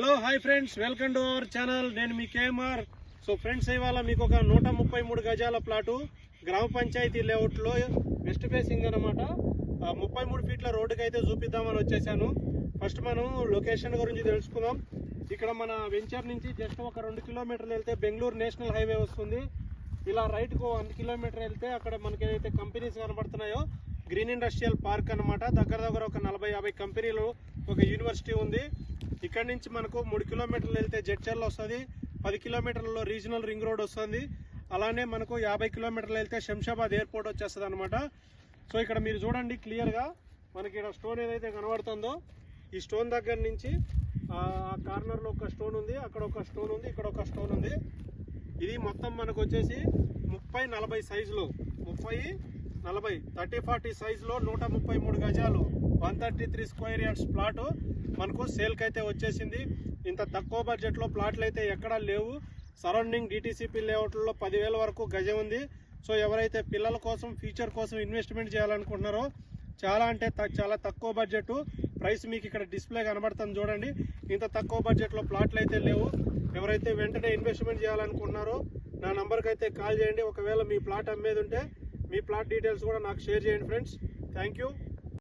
Hello hi friends welcome to our channel. నేను మీ KMR. So friends ఇవాళ మీకు ఒక నూట ముప్పై మూడు గజాల ప్లాటు గ్రామ పంచాయతీ లేఅవుట్లో వెస్ట్ ఫేసింగ్ అనమాట ముప్పై మూడు ఫీట్ల రోడ్డుకి అయితే చూపిద్దామని వచ్చేసాను. ఫస్ట్ మనం లొకేషన్ గురించి తెలుసుకుందాం. ఇక్కడ మన వెంచర్ నుంచి జస్ట్ ఒక రెండు కిలోమీటర్లు వెళ్తే బెంగళూరు నేషనల్ హైవే వస్తుంది. ఇలా రైట్కు వన్ కిలోమీటర్ వెళ్తే అక్కడ మనకి ఏదైతే కంపెనీస్ కనబడుతున్నాయో గ్రీన్ ఇండస్ట్రియల్ పార్క్ అన్నమాట. దగ్గర దగ్గర ఒక నలభై యాభై కంపెనీలు ఒక యూనివర్సిటీ ఉంది. ఇక్కడ నుంచి మనకు మూడు కిలోమీటర్లు వెళ్తే జడ్చర్ల వస్తుంది పది కిలోమీటర్లలో రీజనల్ రింగ్ రోడ్ వస్తుంది. అలానే మనకు యాభై కిలోమీటర్లు వెళ్తే శంషాబాద్ ఎయిర్పోర్ట్ వచ్చేస్తుంది అనమాట సో ఇక్కడ మీరు చూడండి క్లియర్గా మనకి ఇక్కడ స్టోన్ ఏదైతే కనబడుతుందో ఈ స్టోన్ దగ్గర నుంచి ఆ కార్నర్లో ఒక స్టోన్ ఉంది అక్కడ ఒక స్టోన్ ఉంది ఇక్కడ ఒక స్టోన్ ఉంది. ఇది మొత్తం మనకు వచ్చేసి ముప్పై నలభై సైజులో. ముప్పై నలభై థర్టీ ఫార్టీ సైజులో నూట ముప్పై మూడు గజాలు. One thirty three square yards plot మనకు సేల్కి అయితే వచ్చేసింది. ఇంత తక్కువ బడ్జెట్లో ప్లాట్లు అయితే ఎక్కడా లేవు. సరౌండింగ్ డిటీసీపీ లేఅవుట్లలో పదివేల వరకు గజం ఉంది. సో ఎవరైతే పిల్లల కోసం ఫ్యూచర్ కోసం ఇన్వెస్ట్మెంట్ చేయాలనుకుంటున్నారో చాలా అంటే చాలా తక్కువ బడ్జెట్. ప్రైస్ మీకు ఇక్కడ డిస్ప్లే కనబడుతుంది చూడండి. ఇంత తక్కువ బడ్జెట్లో ప్లాట్లు అయితే లేవు. ఎవరైతే వెంటనే ఇన్వెస్ట్మెంట్ చేయాలనుకుంటున్నారో నా నంబర్కి అయితే కాల్ చేయండి. ఒకవేళ మీ ప్లాట్ అమ్మేది ఉంటే మీ ప్లాట్ డీటెయిల్స్ కూడా నాకు షేర్ చేయండి ఫ్రెండ్స్. Thank you.